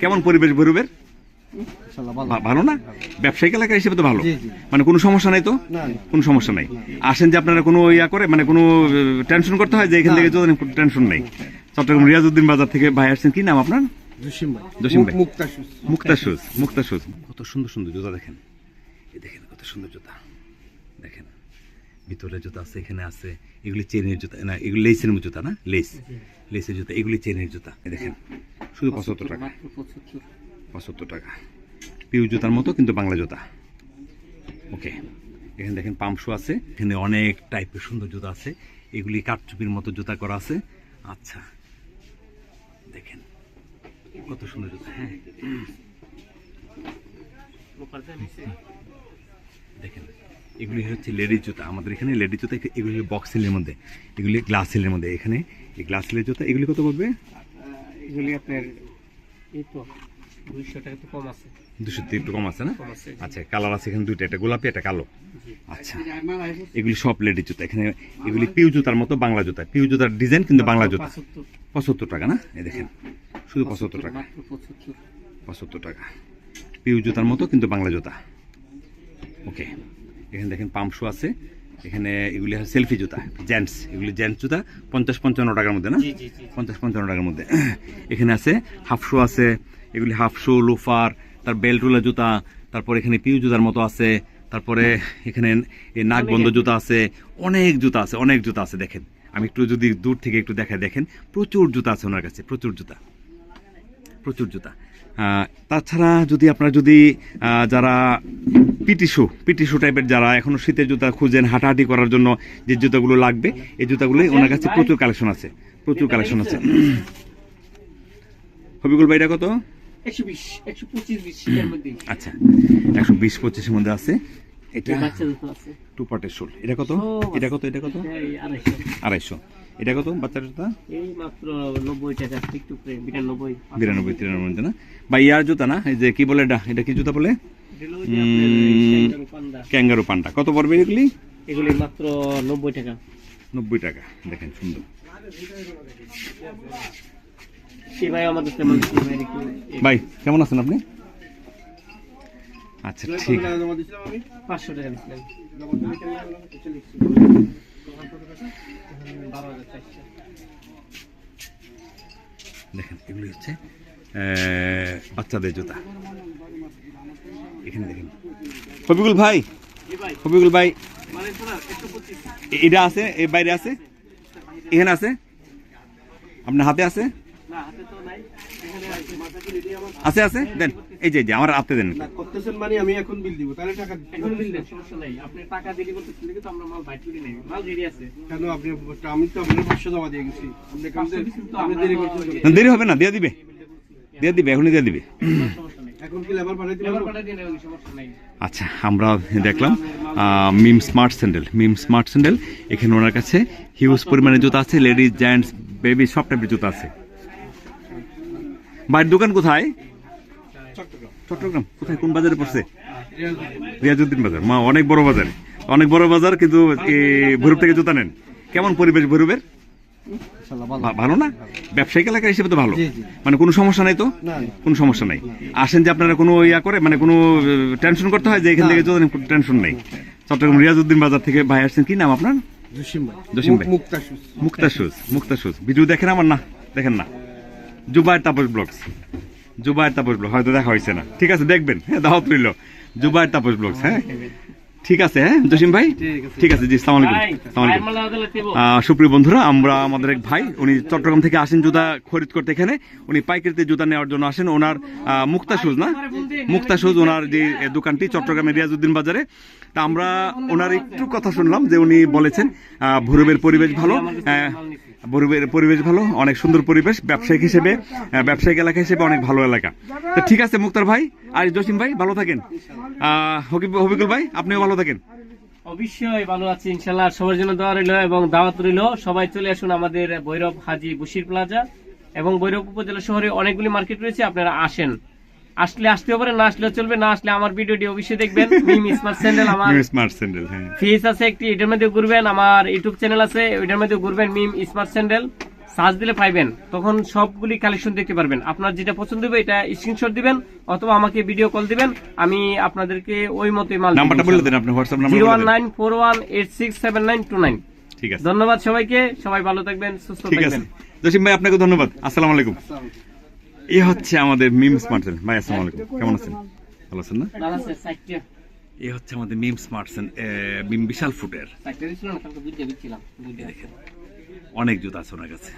কেমন পরিবেশ ভৈরবের ভালো। না? ব্যবসায়িক এলাকা হিসেবে তো ভালো। মানে কোনো সমস্যা নাই তো। কোনো সমস্যা নাই। আসেন যে আপনারা কোনো ইয়া করে মানে কোনো টেনশন করতে হয় যে এখান থেকে টেনশন নেই। চট্টগ্রাম রিয়াজউদ্দিন বাজার থেকে ভাই আসছেন। কি নাম আপনার? কত সুন্দর সুন্দর জুতা দেখেন। দেখেন কত সুন্দর জুতা। দেখেন। ভিতরে জুতা আছে, এখানে আছে। এগুলি চেনের জুতা, না, এগুলি লেসের জুতা না? লেস লেসের জুতা, এগুলি চেনের জুতা। দেখেন, শুধু পঁচাত্তর টাকা। পঁচাত্তর টাকা। পিউ জুতার মতো, কিন্তু বাংলা জুতা। ওকে এখানে দেখেন পাম্পশু আছে। এখানে অনেক টাইপের সুন্দর জুতা আছে। এগুলি কাঠচুপির মতো জুতা করা আছে। আচ্ছা দেখেন, কত সুন্দর জুতা হ্যাঁ। দেখেন এগুলি হচ্ছে লেডিস জুতা। আমাদের এখানে লেডিস জুতা এগুলি বক্স সেলের মধ্যে। এগুলি গ্লাস সেলের মধ্যে এখানে। এই গ্লাস সেলের জুতা এগুলি কত পড়বে? এগুলি আপনার এই তো দুইশো টাকা কম আছে। দুশো একটু কম আছে না? আচ্ছা কালার আছে এখানে দুইটা একটা গোলাপি একটা কালো। আচ্ছা এগুলি সব লেডিস জুতা। এখানে এগুলি পিউ জুতার মতো বাংলা জুতা। পিউ জুতার ডিজাইন কিন্তু বাংলা জুতা। পঁচাত্তর। পঁচাত্তর টাকা না? এই দেখেন শুধু পঁচাত্তর টাকা। পঁচাত্তর। টাকা। পিউ জুতার মতো কিন্তু বাংলা জুতা। ওকে এখানে দেখেন পাম্প শু আছে। এখানে এগুলি হচ্ছে সেলফি জুতা জেন্টস এগুলি জেন্টস জুতা পঞ্চাশ পঞ্চান্ন টাকার মধ্যে না? পঞ্চাশ পঞ্চান্ন টাকার মধ্যে। এখানে আছে হাফ শু আছে এগুলি হাফ শু লোফার তার বেল্টুলা জুতা তারপর এখানে পিউ জুতার মতো আছে তারপরে এখানে এই নাক বন্ধ জুতা আছে অনেক জুতা আছে অনেক জুতা আছে দেখেন। আমি একটু যদি দূর থেকে একটু দেখাই দেখেন প্রচুর জুতা আছে ওনার কাছে প্রচুর জুতা। প্রচুর জুতা তাছাড়া যদি আপনারা যদি যারা পিটি শু পিটি শু টাইপের যারা এখনও শীতের জুতা খুঁজেন হাঁটাহাঁটি করার জন্য যে জুতাগুলো লাগবে এই জুতাগুলো ওনার কাছে প্রচুর কালেকশন আছে প্রচুর কালেকশন আছে। হবিকুল ভাই এটা কত? আচ্ছা একশো বিশ পঁচিশের মধ্যে আছে। এটা টু পার্টের শোল। এটা কত? এটা কত? এটা কত? আড়াইশো। আড়াইশো। এটা কত বাচ্চার জুতা? এই মাত্র নব্বই টাকা একটু করে বিরানব্বই। বিরানব্বই তিরানব্বই মধ্যে না? বা ইয়ার জুতা না? এই যে কি বলে এটা? এটা কি জুতা বলে। Kangaroo panda. কত পড়বে এগুলি? এগুলি মাত্র নব্বই টাকা। নব্বই টাকা। দেখেন সুন্দর। ভাই ভাই ভাই কেমন আছেন আপনি? আচ্ছা ঠিক। পাঁচশো টাকা দেখেন, এগুলি হচ্ছে বাচ্চাদের জুতা। এখানে দেখেন। হবিগুল ভাই হবিগুল ভাই এটা আছে বাইরে আছে, এখানে আছে, আপনার হাতে আছে না হাতে তো নাই এখানে আছে আছে? দেন এই যে আমার হাতে দেন। করতেছেন মানে আমি এখন বিল দিব তাহলে টাকা এখন বিল দেন সমস্যা নাই। আপনি টাকা দিলে বলতে দিলে তো আমরা মাল বাইট করে নেই। মাল রেডি আছে। কেন আপনি আমি তো আপনার পাঁচশো জমা দিয়ে গেছি। আপনি দিছি তো আপনি দেরি করতেছেন দেরি হবে না দিয়ে দিবে। দিয়ে দিবে এখনই দিয়ে দিবে। আচ্ছা আমরা দেখলাম Mim smart sandal. Mim smart sandal এখানে ওনার কাছে হিউজ পরিমাণে জুতো আছে লেডিস জেন্টস বেবি সব টাইপের জুতো আছে। বাইরের দোকান কোথায়? চট্টগ্রাম। কোথায়? কোন বাজারে পড়ছে? রিয়াজুদ্দিন বাজার। মা অনেক বড় বাজার। অনেক বড় বাজার কিন্তু ভৈরব থেকে জুতা নেন। কেমন পরিবেশ ভৈরবের? ভালো না? ব্যবসায়িক এলাকা হিসেবে তো ভালো। মানে কোনো সমস্যা নাই তো। কোনো সমস্যা নাই। আসেন যে আপনারা কোনো ইয়া করে মানে কোনো টেনশন করতে হয় যে এখান থেকে টেনশন নেই। চট্টগ্রাম রিয়াজউদ্দিন বাজার থেকে ভাই আসছেন। কি নাম আপনার? জসিম ভাই। জসিম ভাই। মুক- Mukta shoes Mukta shoes Mukta shoes. Video দেখেন আমার না? দেখেন না? জুবাইর তাপস ব্লগস। জুবাইর তাপস ব্লগ হয়তো দেখা হয়েছে না। ঠিক আছে দেখবেন। হ্যাঁ দাওয়াত রইল জুবাইর তাপস ব্লগস হ্যাঁ? ঠিক আছে হ্যাঁ জসিম ভাই? ঠিক আছে। জি সালাম আলাইকুম। ভাই সালাম ভাই আলাইকুম মাল আদালত দেবো আহ, সুপ্রিয় বন্ধুরা আমরা আমাদের এক ভাই উনি চট্টগ্রাম থেকে আসেন জুতা খরিদ করতে এখানে। উনি পাইকারিতে জুতা নেওয়ার জন্য আসেন। ওনার মুক্তা সুজ না? মুক্তা সুজ ওনার যে দোকানটি চট্টগ্রামের রিয়াজউদ্দিন বাজারে। তা আমরা ওনার একটু কথা শুনলাম যে উনি বলেছেন ভৈরবের পরিবেশ ভালো পরিবেশ ভালো, অনেক সুন্দর পরিবেশ, ব্যবসায়িক হিসেবে ব্যবসায়িক এলাকা হিসেবে অনেক ভালো এলাকা। তো ঠিক আছে, মুক্তার ভাই আর জসিম ভাই, ভালো থাকেন। হবিকুল ভাই, আপনিও ভালো থাকেন। অবশ্যই ভালো আছি ইনশাল্লাহ সবার জন্য দোয়া রইল এবং দাওয়াত রইল। সবাই চলে আসুন আমাদের ভৈরব হাজি বশির প্লাজা এবং ভৈরব উপজেলা শহরে অনেকগুলি মার্কেট রয়েছে, আপনারা আসেন। আসলে আসতে পারে না আসলে চলবে না আসলে আমার ভিডিওটি অবশ্যই দেখবেন। মিম স্মার্ট স্যান্ডেল আমার। স্মার্ট স্যান্ডেল হ্যাঁ। ফেস আছে একটি এটার মধ্যে ঘুরবেন আমার ইউটিউব চ্যানেল আছে ওইটার মধ্যে ঘুরবেন মিম স্মার্ট স্যান্ডেল সার্চ দিলে পাইবেন তখন সবগুলি কালেকশন দেখতে পারবেন। আপনার যেটা পছন্দ হবে এটা স্ক্রিনশট দিবেন অথবা আমাকে ভিডিও কল দিবেন আমি আপনাদেরকে ওই মতোই মাল নাম্বারটা বলে দেন আপনি হোয়াটসঅ্যাপ নাম্বার জিরো বলে ওয়ান দেন। Nine four one eight six seven nine two nine. ঠিক আছে। ধন্যবাদ সবাইকে সবাই ভালো থাকবেন সুস্থ থাকবেন। জসিম ভাই আপনাকে ধন্যবাদ। আসসালামু আলাইকুম। এই হচ্ছে আমাদের মিম স্মার্টসেন ভাই আসসালামু আলাইকুম। কেমন আছেন? ভালো আছেন না? এই হচ্ছে আমাদের মিম স্মার্টসেন মিম বিশাল ফুটের। দেখেন অনেক জুতা আছে ওনার কাছে।